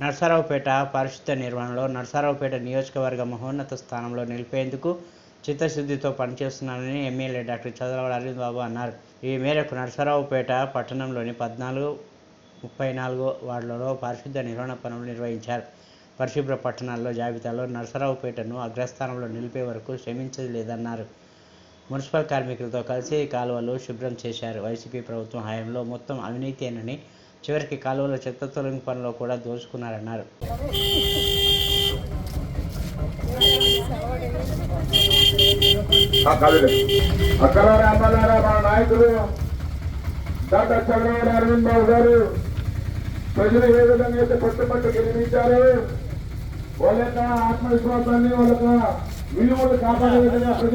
నర్సారావుపేట పారిశుద్ధ నిర్వహణలో నర్సారావుపేట నియోజకవర్గ మహోన్నత స్థానంలో నిలిపేందుకు చిత్తశుద్ధితో పనిచేస్తున్నానని ఎమ్మెల్యే డాక్టర్ చదలవాడ అరవింద్ బాబు అన్నారు. ఈ మేరకు నర్సారావుపేట పట్టణంలోని పద్నాలుగు ముప్పై నాలుగు వార్డులలో పారిశుద్ధ నిర్వహణ పనులు నిర్వహించారు. పరిశుభ్ర పట్టణాల్లో జాబితాలో నర్సరావుపేటను అగ్రస్థానంలో నిలిపే వరకు శ్రమించలేదన్నారు మున్సిపల్ కార్మికులతో కలిసి కాలువలు శుభ్రం చేశారు. వైసీపీ ప్రభుత్వం హయాంలో మొత్తం అవినీతేనని చివరికి కాలువలో చెత్త తొలగింపు పనిలో కూడా దోచుకున్నారన్నారు. అక్కలారా అమ్మలారా నాయకులు డాక్టర్ చంద్రబాబు అరవింద్ బాబు గారు ప్రజలు ఏ విధంగా అయితే పట్టుబట్టు గెలిపించారు వాళ్ళ యొక్క ఆత్మవిశ్వాసాన్ని వాళ్ళ యొక్క విలువలు కాపాడే విధంగా ప్రజలు